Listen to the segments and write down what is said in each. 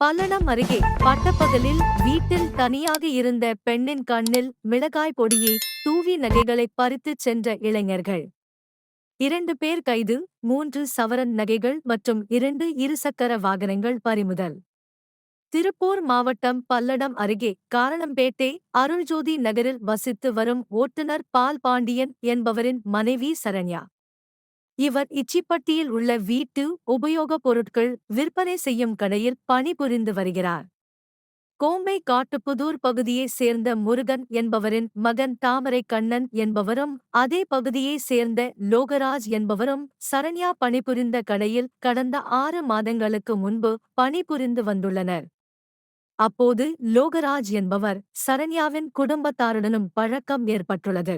பல்லடம் அருகே பட்டப்பகலில் வீட்டில் தனியாக இருந்த பெண்ணின் கண்ணில் மிளகாய் பொடியை தூவி நகைகளை பறித்துச் சென்ற இளைஞர்கள். இரண்டு பேர் கைது மூன்று சவரன் நகைகள் மற்றும் இரண்டு இருசக்கர வாகனங்கள் பறிமுதல். திருப்பூர் மாவட்டம் பல்லடம் அருகே காரணம்பேட்டை அருள்ஜோதி நகரில் வசித்து வரும் ஓட்டுநர் பால் பாண்டியன் என்பவரின் மனைவி சரண்யா. இவர் இச்சிப்பட்டியில் உள்ள வீட்டு உபயோகப் பொருட்கள் விற்பனை செய்யும் கடையில் பணிபுரிந்து வருகிறார். கோம்பை காட்டுப்புதூர் பகுதியைச் சேர்ந்த முருகன் என்பவரின் மகன் தாமரை கண்ணன் என்பவரும் அதே பகுதியைச் சேர்ந்த லோகராஜ் என்பவரும் சரண்யா பணிபுரிந்த கடையில் கடந்த ஆறு மாதங்களுக்கு முன்பு பணிபுரிந்து வந்துள்ளனர். அப்போது லோகராஜ் என்பவர் சரண்யாவின் குடும்பத்தாருடனும் பழக்கம் ஏற்பட்டுள்ளது.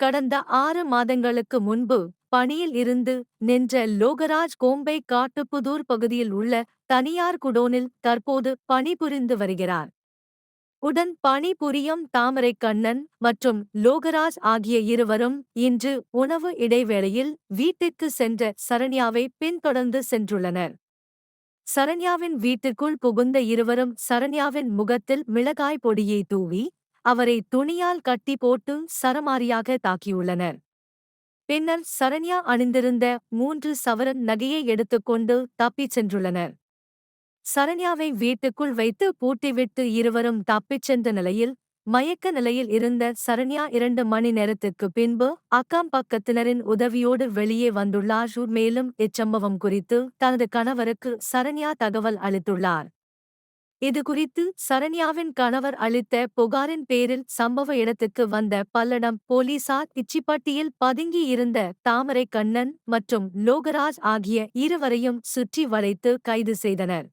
கடந்த ஆறு மாதங்களுக்கு முன்பு பணியில் இருந்து நின்ற லோகராஜ் கோம்பை காட்டுப்புதூர் பகுதியில் உள்ள தனியார் குடோனில் தற்போது பணிபுரிந்து வருகிறார். உடன் பணிபுரியும் தாமரை கண்ணன் மற்றும் லோகராஜ் ஆகிய இருவரும் இன்று உணவு இடைவேளையில் வீட்டிற்கு சென்ற சரண்யாவை பின்தொடர்ந்து சென்றுள்ளனர். சரண்யாவின் வீட்டிற்குள் புகுந்த இருவரும் சரண்யாவின் முகத்தில் மிளகாய் பொடியை தூவி அவரை துணியால் கட்டி போட்டு சரமாரியாக தாக்கியுள்ளனர். பின்னர் சரண்யா அணிந்திருந்த மூன்று சவரன் நகையை எடுத்துக்கொண்டு தப்பிச் சென்றுள்ளனர். சரண்யாவை வீட்டுக்குள் வைத்து பூட்டிவிட்டு இருவரும் தப்பிச் சென்ற நிலையில் மயக்க நிலையில் இருந்த சரண்யா இரண்டு மணி நேரத்துக்கு பின்பு அக்கம் பக்கத்தினரின் உதவியோடு வெளியே வந்துள்ளார். மேலும் இச்சம்பவம் குறித்து தனது கணவருக்கு சரண்யா தகவல் அளித்துள்ளார். இதுகுறித்து சரண்யாவின் கணவர் அளித்த புகாரின் பேரில் சம்பவ இடத்துக்கு வந்த பல்லடம் போலீசார் இச்சிப்பட்டியில் பதுங்கியிருந்த தாமரை கண்ணன் மற்றும் லோகராஜ் ஆகிய இருவரையும் சுற்றி வளைத்து கைது செய்தனர்.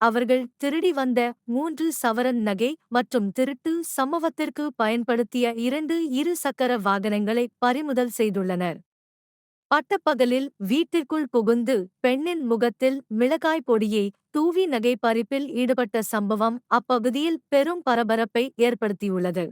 அவர்கள் திருடி வந்த மூன்று சவரன் நகை மற்றும் திருட்டு சம்பவத்திற்கு பயன்படுத்திய இரண்டு இரு சக்கர வாகனங்களை பறிமுதல் செய்துள்ளனர். பட்டப்பகலில் வீட்டிற்குள் புகுந்து பெண்ணின் முகத்தில் மிளகாய் பொடியை தூவி நகை பறிப்பில் ஈடுபட்ட சம்பவம் அப்பகுதியில் பெரும் பரபரப்பை ஏற்படுத்தியுள்ளது.